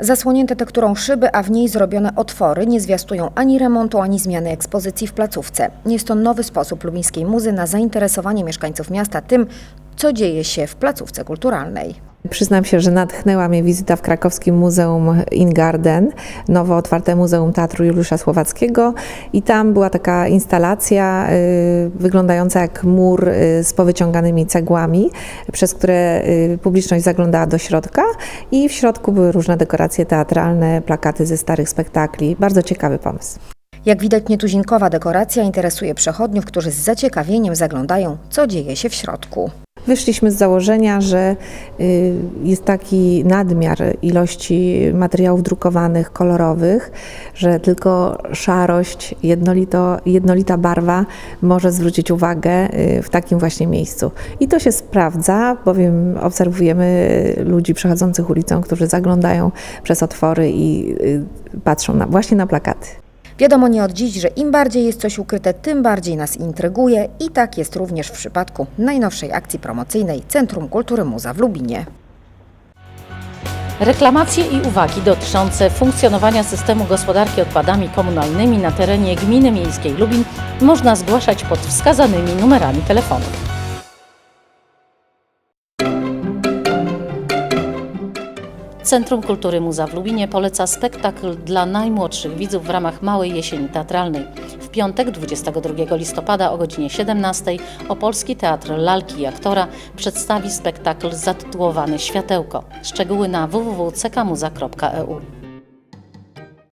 Zasłonięte tekturą szyby, a w niej zrobione otwory nie zwiastują ani remontu, ani zmiany ekspozycji w placówce. Jest to nowy sposób lubińskiej muzy na zainteresowanie mieszkańców miasta tym, co dzieje się w placówce kulturalnej. Przyznam się, że natchnęła mnie wizyta w krakowskim Muzeum Ingarden, nowo otwarte Muzeum Teatru Juliusza Słowackiego i tam była taka instalacja y, wyglądająca jak mur y, z powyciąganymi cegłami, przez które y, publiczność zaglądała do środka i w środku były różne dekoracje teatralne, plakaty ze starych spektakli. Bardzo ciekawy pomysł. Jak widać, nietuzinkowa dekoracja interesuje przechodniów, którzy z zaciekawieniem zaglądają, co dzieje się w środku. Wyszliśmy z założenia, że y, jest taki nadmiar ilości materiałów drukowanych, kolorowych, że tylko szarość, jednolito, jednolita barwa może zwrócić uwagę y, w takim właśnie miejscu. I to się sprawdza, bowiem obserwujemy ludzi przechodzących ulicą, którzy zaglądają przez otwory i y, patrzą na, właśnie na plakaty. Wiadomo nie od dziś, że im bardziej jest coś ukryte, tym bardziej nas intryguje i tak jest również w przypadku najnowszej akcji promocyjnej Centrum Kultury Muza w Lubinie. Reklamacje i uwagi dotyczące funkcjonowania systemu gospodarki odpadami komunalnymi na terenie gminy miejskiej Lubin można zgłaszać pod wskazanymi numerami telefonów. Centrum Kultury Muza w Lubinie poleca spektakl dla najmłodszych widzów w ramach Małej Jesieni Teatralnej. W piątek 22 listopada o godzinie 17 Opolski Teatr Lalki i Aktora przedstawi spektakl zatytułowany Światełko. Szczegóły na www.cekmuza.eu.